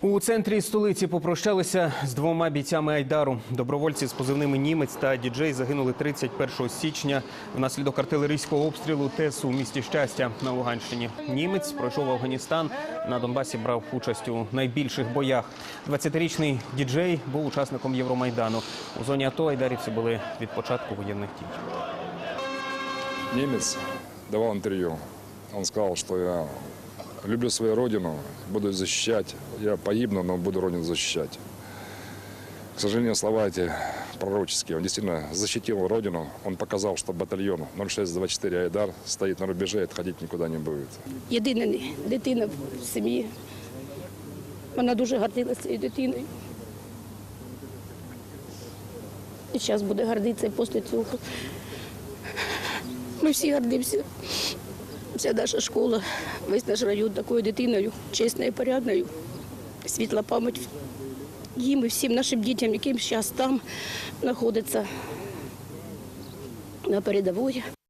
У центрі столиці попрощалися з двома бійцями Айдару. Добровольці з позивними Німець та діджей загинули 31 січня внаслідок артилерійського обстрілу ТЕС у місті Щастя на Луганщині. Німець пройшов Афганістан. На Донбасі брав участь у найбільших боях. 20-річний діджей був учасником Євромайдану. У зоні АТО айдарівці були від початку воєнних дій. немец давал интервью. Он сказал, что я люблю свою родину, буду ее защищать. Я погибну, но буду родину защищать. К сожалению, слова эти пророческие. Он действительно защитил родину. Он показал, что батальон 0624 Айдар стоит на рубеже и отходить никуда не будет. єдина дитина в сім'ї. Вона дуже гордилася цією дитиною. І зараз буде гордитися після цього. Ми всі гордимося. Вся наша школа, весь наш район такою дитиною, чесною, порядною, світла пам'ять їм і всім нашим дітям, яким зараз там знаходяться на передовій.